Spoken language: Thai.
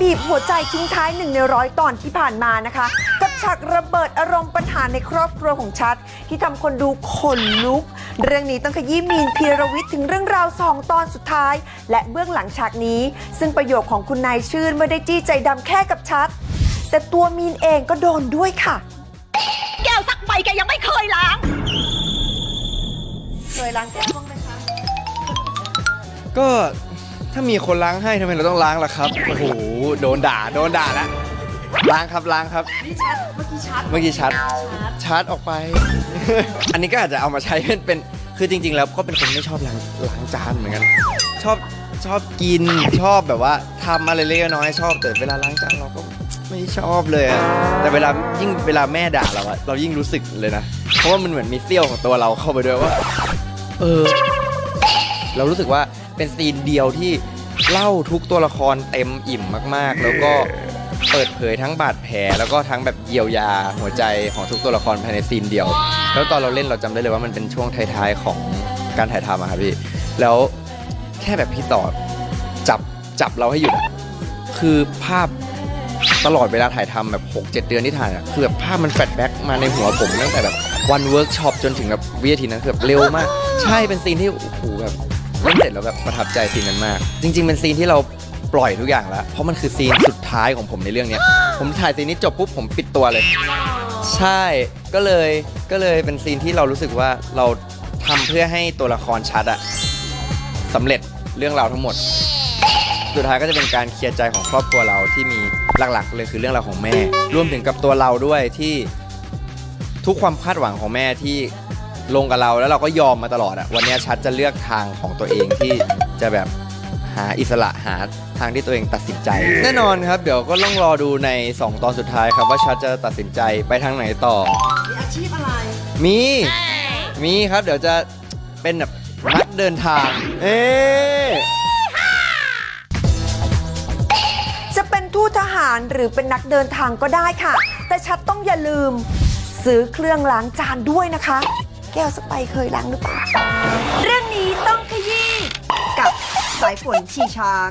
บีบหัวใจทิ้งท้ายหนึ่งในร้อยตอนที่ผ่านมานะคะ กับฉากระเบิดอารมณ์ปัญหาในครอบครัวของชัด ที่ทำคนดูขนลุก เรื่องนี้ต้องขยี้มีนพีรวิทย์ถึงเรื่องราวสองตอนสุดท้าย และเบื้องหลังฉากนี้ ซึ่งประโยคของคุณนายชื่นไม่ได้จี้ใจดำแค่กับชัด แต่ตัวมีนเองก็โดนด้วยค่ะ แก้วซักใบแกยังไม่เคยล้างเคยล้างแก้วบ้างไหมคะก็ ถ้ามีคนล้างให้ทำไมเราต้องล้างล่ะครับ โอ้โห โดนด่า โดนด่าแล้วล้างครับล้างครับ นี่ชัดเมื่อกี้ชัดเมื่อกี้ชัด ชาร์จออกไป อันนี้ก็อาจจะเอามาใช้เป็นเป็น คือจริง ๆ แล้วก็เป็นคนไม่ชอบล้างล้างจานเหมือนกัน ชอบชอบกิน ชอบแบบว่าทำอะไรเล็กๆน้อยๆชอบแต่เวลาล้างจานเราก็ไม่ชอบเลยอะแต่เวลายิ่งเวลาแม่ด่าเราอะเรายิ่งรู้สึกเลยนะ เพราะว่ามันเหมือนมีเสี้ยวของตัวเราเข้าไปด้วยว่า เออ เรารู้สึกว่า เป็นซีนเดียวที่เล่าทุกตัวละครเต็มอิ่มมากๆ แล้วก็เปิดเผยทั้งบาดแผลแล้วก็ทั้งแบบเยียวยาหัวใจของทุกตัวละครภายในซีนเดียว แล้วตอนเราเล่นเราจำได้เลยว่ามันเป็นช่วงท้ายๆของการถ่ายทำอะครับพี่ แล้วแค่แบบพี่ต่อจับจับเราให้หยุดอะคือภาพตลอดเวลาถ่ายทำแบบ 6-7 เดือนที่ถ่ายอะคือแบบภาพมันแฟลชแบ็กมาในหัวผมตั้งแต่แบบวันเวิร์กช็อปจนถึงแบบวินาทีนั้นคือแบบเร็วมาก ใช่เป็นซีนที่โอ้โหแบบ เล่นเสร็จแล้วแบบประทับใจซีนนั้นมาก จริง ๆ เป็นซีนที่เราปล่อยทุกอย่างแล้ว เพราะมันคือซีนสุดท้ายของผมในเรื่องเนี้ย ผมถ่ายซีนนี้จบปุ๊บผมปิดตัวเลย ใช่ก็เลยก็เลยเป็นซีนที่เรารู้สึกว่าเราทำเพื่อให้ตัวละครชัดอะสำเร็จเรื่องราวทั้งหมด สุดท้ายก็จะเป็นการเคลียร์ใจของครอบครัวเราที่มีหลักๆ เลยคือเรื่องราวของแม่ รวมถึงกับตัวเราด้วยที่ทุกความคาดหวังของแม่ที่ ลงกับเราแล้วเราก็ยอมมาตลอดอะวันนี้ชัดจะเลือกทางของตัวเองที่จะแบบหาอิสระหาทางที่ตัวเองตัดสินใจ แน่นอนครับ เดี๋ยวก็ต้องรอดูใน 2 ตอนสุดท้ายครับว่าชัดจะตัดสินใจไปทางไหนต่อ มีอาชีพอะไร มีมีครับเดี๋ยวจะเป็นแบบนักเดินทาง เอ๊ะจะเป็นทูตทหารหรือเป็นนักเดินทางก็ได้ค่ะ แต่ชัดต้องอย่าลืม ซื้อเครื่องล้างจานด้วยนะคะ แก้วสไปเคยล้างหรือเปล่า เรื่องนี้ต้องขยี้กับสายฝนชีช้าง